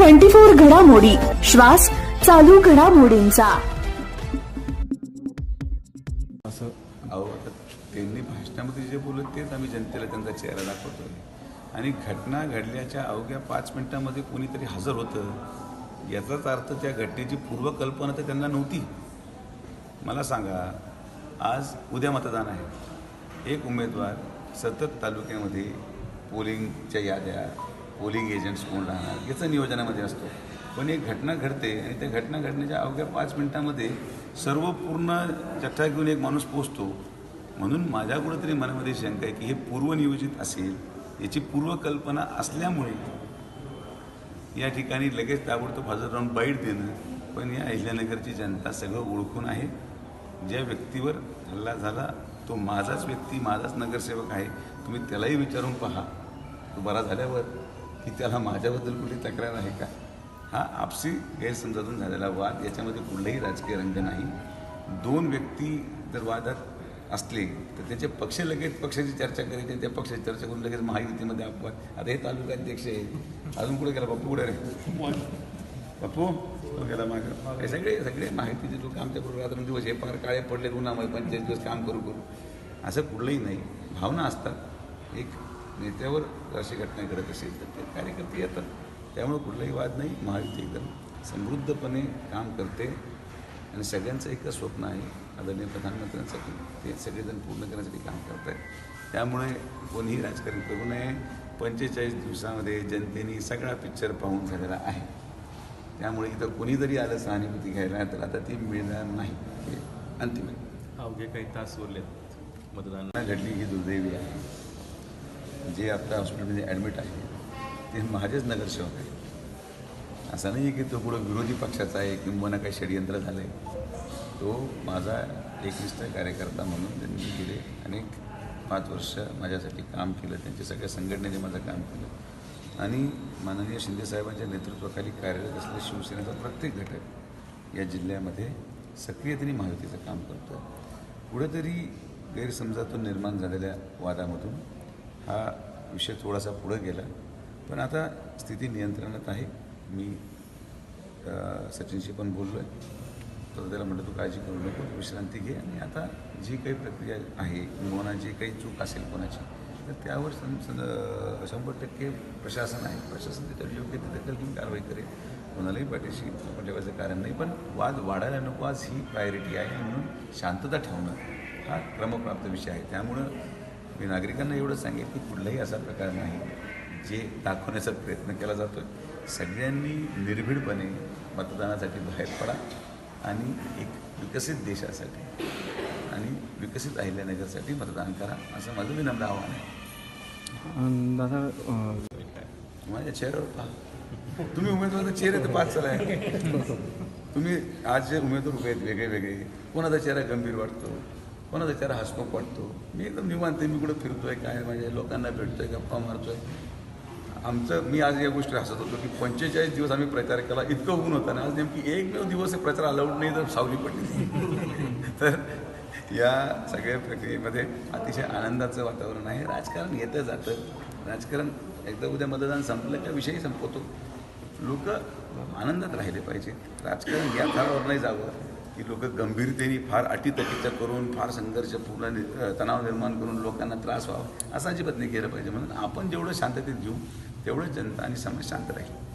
Twenty four घडामोडी. श्वास चालू घडामोडींचा. असं अहो आता त्यांनी भाषणामध्ये जे बोलत तेच आम्ही जनतेला त्यांचा चेहरा दाखवतो आणि घटना घडल्याच्या अवघ्या पाच मिनिटामध्ये कोणीतरी हजर होतं याचाच अर्थ त्या घटनेची पूर्वकल्पना तर त्यांना नव्हती. मला सांगा आज उद्या मतदान आहे. एक उमेदवार सतत तालुक्यामध्ये पोलिंगच्या याद्या पोलिंग एजंट्स कोण राहणार? याचं नियोजनामध्ये असतो. पण एक घटना घडते आणि त्या घटना घडण्याच्या अवघ्या पाच मिनिटामध्ये सर्व पूर्ण जठ्ठा घेऊन एक माणूस पोचतो म्हणून माझ्या कुठंतरी मनामध्ये शंका आहे की हे पूर्वनियोजित असेल याची पूर्वकल्पना असल्यामुळे या ठिकाणी लगेच ताबडतोब हजर राहून बाईट देणं पण या अहिल्यानगरची जनता सगळं ओळखून आहे. ज्या व्यक्तीवर हल्ला झाला तो माझाच व्यक्ती माझाच नगरसेवक आहे. तुम्ही त्यालाही विचारून पहा. तो बरा झाल्यावर की त्याला माझ्याबद्दल कुठली तक्रार आहे का? हा आपसी गैरसमजातून झालेला वाद याच्यामध्ये कुठलाही राजकीय रंग नाही. दोन व्यक्ती जर वादात असले तर त्याचे पक्ष लगेच पक्षाची चर्चा करायची त्या पक्षाची चर्चा करून लगेच महायुतीमध्ये अपवाद. आता हे तालुकाध्यक्ष आहे अजून कुठे गेला? बापू कुठे रे? बापू गेला मागं? हे सगळे सगळे माहितीचे लोक आमच्याबरोबर रात्र दिवस हे फार काळे पडले उन्हामुळे पंचेचाळीस दिवस काम करू करू. असं कुठलंही नाही. भावना असतात. एक नेत्यावर अशी घटना घडत असेल तर ते कार्यकर्ते येतात. त्यामुळे कुठलाही वाद नाही. महायुती एकदम समृद्धपणे काम करते. आणि सगळ्यांचं एकच स्वप्न आहे. आदरणीय प्रधानमंत्र्यांसाठी ते सगळेजण पूर्ण करण्यासाठी काम करत आहेत त्यामुळे कोणीही राजकारण करू नये. पंचेचाळीस दिवसामध्ये जनतेने सगळा पिक्चर पाहून झालेला आहे. त्यामुळे इथं कोणी जरी आलं सहानुभूती घ्यायला तर आता ती मिळणार नाही. हे अंतिम आहे. अवघे काही तास उरलेत. मतदान घडली ही दुर्दैवी आहे. जे आता हॉस्पिटलमध्ये ॲडमिट आहे ते माझेच नगरसेवक आहे असं नाही आहे की तो पुढं विरोधी पक्षाचा आहे किंवा काही षडयंत्र झालं आहे तो माझा एकनिष्ठ कार्यकर्ता म्हणून त्यांनी गेले अनेक पाच वर्ष माझ्यासाठी काम केलं त्यांच्या सगळ्या संघटनेने माझं काम केलं. आणि माननीय शिंदेसाहेबांच्या नेतृत्वाखाली कार्यरत असलेल्या शिवसेनेचा प्रत्येक घटक या जिल्ह्यामध्ये सक्रियतेने महायुतीचं काम करतो कुठेतरी गैरसमजातून निर्माण झालेल्या वादामधून हा विषय थोडासा पुढं गेला. पण आता स्थिती नियंत्रणात आहे. मी सचिनशी पण बोललो आहे तर त्याला म्हटलं तू काळजी करू नको विश्रांती घे. आणि आता जी काही प्रक्रिया आहे किंवा जी काही चूक असेल कोणाची तर त्यावर सं शंभर टक्के प्रशासन आहे. प्रशासन त्याच्यावर योग्य ते दखल घेऊन कारवाई करेल. कोणालाही पाठीशी आपण ठेवायचं कारण नाही. पण वाद वाढायला नको. आज ही प्रायोरिटी आहे म्हणून शांतता ठेवणं हा क्रमप्राप्त विषय आहे. त्यामुळं मी नागरिकांना एवढं सांगेन की कुठलाही असा प्रकार नाही जे दाखवण्याचा प्रयत्न केला जातो सगळ्यांनी निर्भीडपणे मतदानासाठी बाहेर पडा आणि एक विकसित देशासाठी आणि विकसित अहिल्यानगरसाठी मतदान करा असं माझं विनम्र आव्हान आहे. दादा माझ्या चेहऱ्यावर पहा. तुम्ही उमेदवार चेहरे तर पाच चला. तुम्ही आज जे उमेदवार उभे आहेत वेगळे वेगळे कोणाचा चेहरा गंभीर वाटतो? कोणा त्याच्यावर हसमुख वाटतो मी एकदम निवांत मी कुठं फिरतो आहे काय म्हणजे लोकांना भेटतोय गप्पा मारतोय. आमचं मी आज या गोष्टी हसत होतो की पंचेचाळीस दिवस आम्ही प्रचार केला इतकं ऊन होतं ना आज नेमकी एकमेव दिवस प्रचार अलाउड नाही तर सावली पडली तर या सगळ्या प्रक्रियेमध्ये अतिशय आनंदाचं वातावरण आहे. राजकारण येतं जातं. राजकारण एकदा उद्या मतदान संपलं का विषयी संपवतो लोक आनंदात राहिले पाहिजे. राजकारण या थरावर नाही जावं. की लोक गंभीरतेने फार अटीतटीचं करून फार संघर्षपूर्ण नि- तणाव निर्माण करून लोकांना त्रास व्हावा असं अजिबात नाही केलं पाहिजे. म्हणून आपण जेवढं शांततेत घेऊ तेवढं जनता आणि समाज शांत राहील.